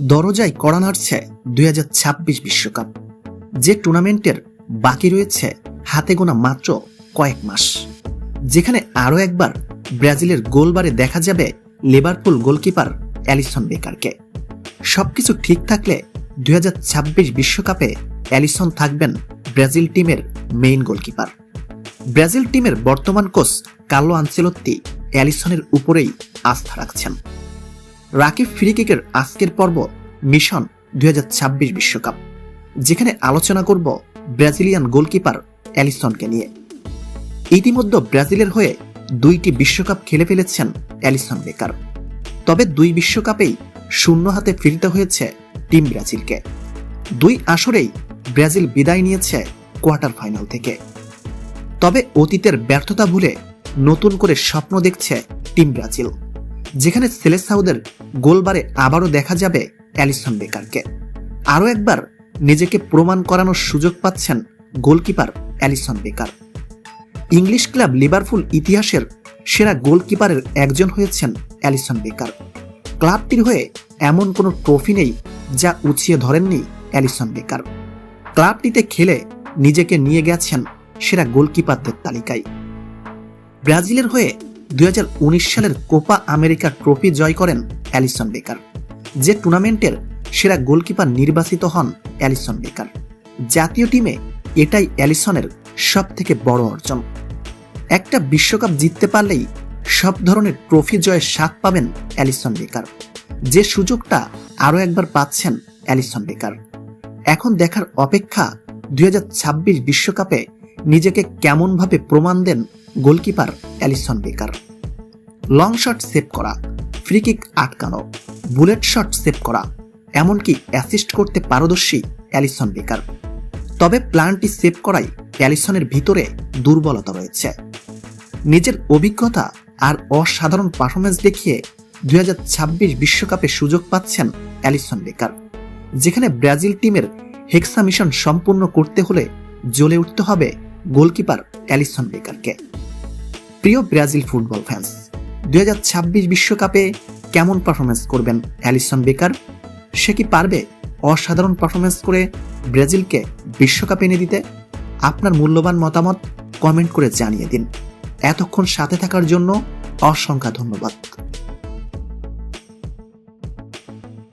দরজায় কড়া নাড়ছে দুই বিশ্বকাপ। যে টুর্নামেন্টের বাকি রয়েছে হাতে গোনা মাত্র কয়েক মাস। যেখানে আরও একবার ব্রাজিলের গোলবারে দেখা যাবে লিভারপুল গোলকিপার অ্যালিসন বেকারকে। সবকিছু ঠিক থাকলে দুই বিশ্বকাপে অ্যালিসন থাকবেন ব্রাজিল টিমের মেইন গোলকিপার। ব্রাজিল টিমের বর্তমান কোচ কার্লো আনসেলত্তি অ্যালিসনের উপরেই আস্থা রাখছেন। রাকিব ফ্রিকিকের আজকের পর্ব মিশন দুই বিশ্বকাপ, যেখানে আলোচনা করব ব্রাজিলিয়ান গোলকিপার অ্যালিসনকে নিয়ে। ইতিমধ্যে ব্রাজিলের হয়ে দুইটি বিশ্বকাপ খেলে ফেলেছেন অ্যালিসন বেকার। তবে দুই বিশ্বকাপেই শূন্য হাতে ফিরতে হয়েছে টিম ব্রাজিলকে। দুই আসরেই ব্রাজিল বিদায় নিয়েছে কোয়ার্টার ফাইনাল থেকে। তবে অতীতের ব্যর্থতা ভুলে নতুন করে স্বপ্ন দেখছে টিম ব্রাজিল। যেখানে সেলেসাউদের গোলবারে আবারও দেখা যাবে অ্যালিসন বেকারকে। আরও একবার নিজেকে প্রমাণ করানোর সুযোগ পাচ্ছেন goalkeeper Alisson Becker. English club Liverpool ইতিহাসের সেরা গোলকিপারের একজন হয়েছেন অ্যালিসন বেকার। ক্লাবটির হয়ে এমন কোনো ট্রফি নেই যা উছিয়ে ধরেননি অ্যালিসন বেকার। ক্লাবটিতে খেলে নিজেকে নিয়ে গেছেন সেরা গোলকিপারদের তালিকায়। ব্রাজিলের হয়ে দুই হাজার উনিশ সালের কোপা আমেরিকা ট্রফি জয় করেন অ্যালিসন বেকার। যে টুর্নামেন্টের সেরা গোলকিপার নির্বাচিত হন অ্যালিসন বেকার। জাতীয় টিমে এটাই অ্যালিসনের সব থেকে বড় অর্জন। একটা বিশ্বকাপ জিততে পারলেই সব ধরনের ট্রফি জয়ের স্বাদ পাবেন অ্যালিসন বেকার। যে সুযোগটা আরও একবার পাচ্ছেন অ্যালিসন বেকার। এখন দেখার অপেক্ষা দুই বিশ্বকাপে নিজেকে কেমনভাবে প্রমাণ দেন goalkeeper Alisson Becker. Long shot save করা, ফ্রি কিক আটকানো, বুলেট শট সেভ করা, এমনকি অ্যাসিস্ট করতে পারদর্শী অ্যালিসন বেকার। তবে প্ল্যানটি সেভ করাই অ্যালিসনের ভিতরে দুর্বলতা রয়েছে। নিজের অভিজ্ঞতা আর অসাধারণ পারফরমেন্স দেখিয়ে দুই বিশ্বকাপে সুযোগ পাচ্ছেন অ্যালিসন বেকার। যেখানে ব্রাজিল টিমের হেক্সা মিশন সম্পূর্ণ করতে হলে জ্বলে উঠতে হবে গোলকিপার অ্যালিসন বেকারকে। প্রিয় ব্রাজিল ফুটবল ফ্যান্স দুই বিশ্বকাপে কেমন পারফরমেন্স করবেন অ্যালিসন বেকার? সে কি পারবে অসাধারণ পারফরমেন্স করে ব্রাজিলকে বিশ্বকাপ এনে দিতে? আপনার মূল্যবান মতামত কমেন্ট করে জানিয়ে দিন। এতক্ষণ সাথে থাকার জন্য অসংখ্য ধন্যবাদ।